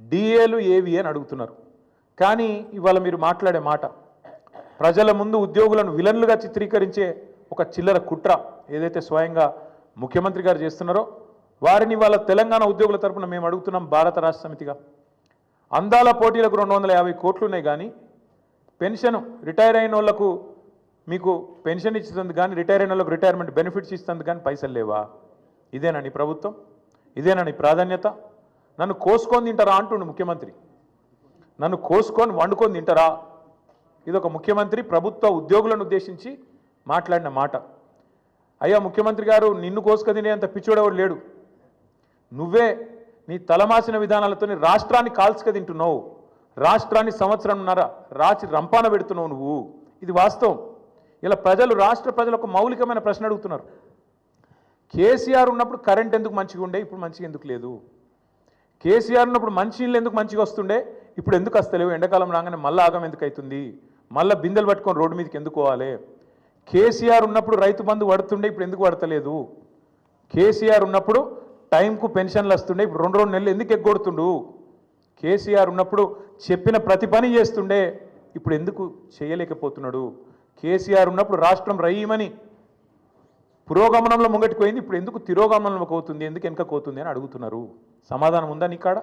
డిఏలు ఏవి అని అడుగుతున్నారు. కానీ ఇవాళ మీరు మాట్లాడే మాట ప్రజల ముందు ఉద్యోగులను విలన్లుగా చిత్రీకరించే ఒక చిల్లర కుట్ర ఏదైతే స్వయంగా ముఖ్యమంత్రి గారు చేస్తున్నారో వారిని వాళ్ళ తెలంగాణ ఉద్యోగుల తరపున మేము అడుగుతున్నాం భారత రాష్ట్ర సమితిగా. అందాల పోటీలకు రెండు వందల యాభై కోట్లు ఉన్నాయి కానీ పెన్షన్ రిటైర్ అయిన వాళ్ళకు మీకు పెన్షన్ ఇచ్చినందుకు కానీ రిటైర్ అయిన వాళ్ళకు రిటైర్మెంట్ బెనిఫిట్స్ ఇస్తుంది కానీ పైసలు లేవా? ఇదేనా నీ ప్రభుత్వం? ఇదేనా నీ ప్రాధాన్యత? నన్ను కోసుకొని తింటారా అంటుండు ముఖ్యమంత్రి. నన్ను కోసుకొని వండుకొని తింటారా? ఇది ఒక ముఖ్యమంత్రి ప్రభుత్వ ఉద్యోగులను ఉద్దేశించి మాట్లాడిన మాట. అయ్యా ముఖ్యమంత్రి గారు నిన్ను కోసుక తినేంత పిచ్చోడెవడు లేడు. నువ్వే నీ తలమాసిన విధానాలతోని రాష్ట్రాన్ని కాల్చుక తింటున్నావు. రాష్ట్రాన్ని సంవత్సరంన్నర రాచి రంపాన పెడుతున్నావు నువ్వు. ఇది వాస్తవం. ఇలా ప్రజలు రాష్ట్ర ప్రజలు ఒక మౌలికమైన ప్రశ్న అడుగుతున్నారు. కేసీఆర్ ఉన్నప్పుడు కరెంట్ ఎందుకు మంచిగా ఉండే ఇప్పుడు మంచిగా ఎందుకు లేదు? కేసీఆర్ ఉన్నప్పుడు మంచి నీళ్ళు ఎందుకు మంచిగా వస్తుండే? ఇప్పుడు ఎందుకు వస్తలేవు? ఎండాకాలం రాగానే మళ్ళీ ఆగం ఎందుకు అవుతుంది? మళ్ళీ బిందెలు పట్టుకొని రోడ్డు మీదకి ఎందుకు పోవాలి? కేసీఆర్ ఉన్నప్పుడు రైతు బంధు పడుతుండే ఇప్పుడు ఎందుకు పడతలేదు? కేసీఆర్ ఉన్నప్పుడు టైంకు పెన్షన్లు వస్తుండే ఇప్పుడు రెండు రెండు నెలలు ఎందుకు ఎగ్గొడుతుండు? కేసీఆర్ ఉన్నప్పుడు చెప్పిన ప్రతి పని చేస్తుండే ఇప్పుడు ఎందుకు చేయలేకపోతున్నాడు? కేసీఆర్ ఉన్నప్పుడు రాష్ట్రం రయ్యమని పురోగమనంలో ముంగటికి పోయింది ఇప్పుడు ఎందుకు తిరోగమనంలోకి అవుతుంది? ఎందుకు వెనుకకు అవుతుంది అని అడుగుతున్నారు. సమాధానం ఉందా నీకాడ?